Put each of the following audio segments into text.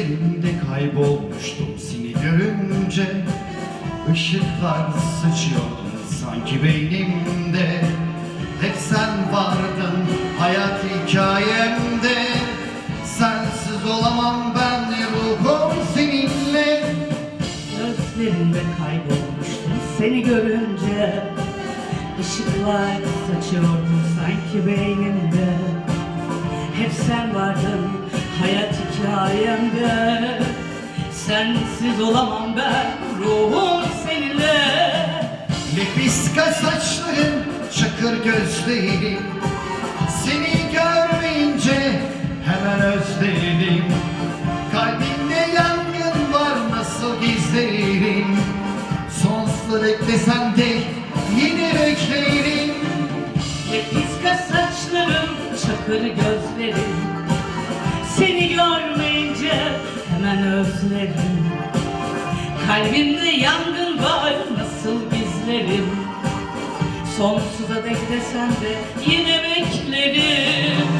Gözlerimde kaybolmuştum seni görünce. Işıklar sıçıyordu sanki beynimde. Hep sen vardın hayat hikayemde. Sensiz olamam ben ruhum seninle. Gözlerimde kaybolmuştum seni görünce. Işıklar saçıyordun sanki beynimde. Hep sen vardın hayat hikayemde. Sensiz olamam ben ruhum seninle. Lepiska saçların, çakır gözlerin Seni görmeyince hemen özledim Kalbimde yangın var nasıl gizlerim? Sonsuza beklesem de yine beklerim. Lepiska saçlarım, çakır gözlerim hemen özlerim Kalbimde yangın var nasıl gizlerim Sonsuza dek desem de yine beklerim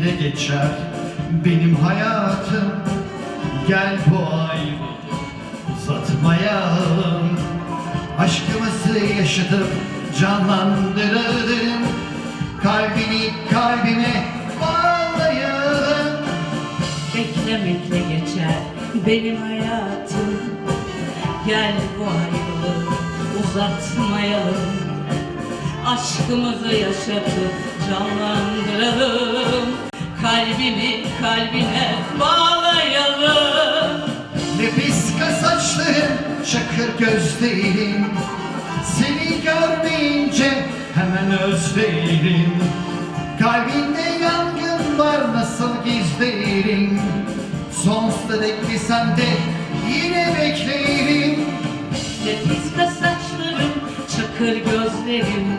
Bekle geçer. Benim hayatım Gel bu ayrılığı uzatmayalım. Aşkımızı yaşatıp canlandıralım. Kalbini kalbime bağlayalım. Beklemekle geçer. Benim hayatım Gel bu ayrılığı uzatmayalım. Aşkımızı yaşatıp canlandıralım Kalbimi kalbine bağlayalım. Lepiska saçların, çakır gözlerin Seni görmeyince hemen özlerim. Kalbinde yangın var nasıl gizlerim? Sonsuza dek desem de yine beklerim. Lepiska saçlarım, çakır gözlerim.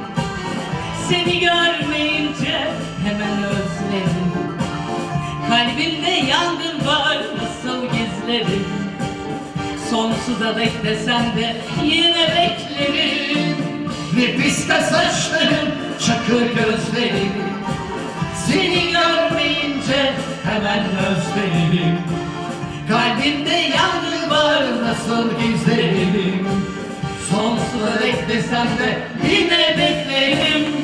Seni görmeyince hemen özlerim Kalbimde yangın var nasıl gizlerim? Sonsuza dek desem de yine beklerim. Lepiska saçların, çakır gözlerim. Seni görmeyince hemen özlerim. Kalbimde yangın var nasıl gizlerim? Sonsuza dek desem de yine beklerim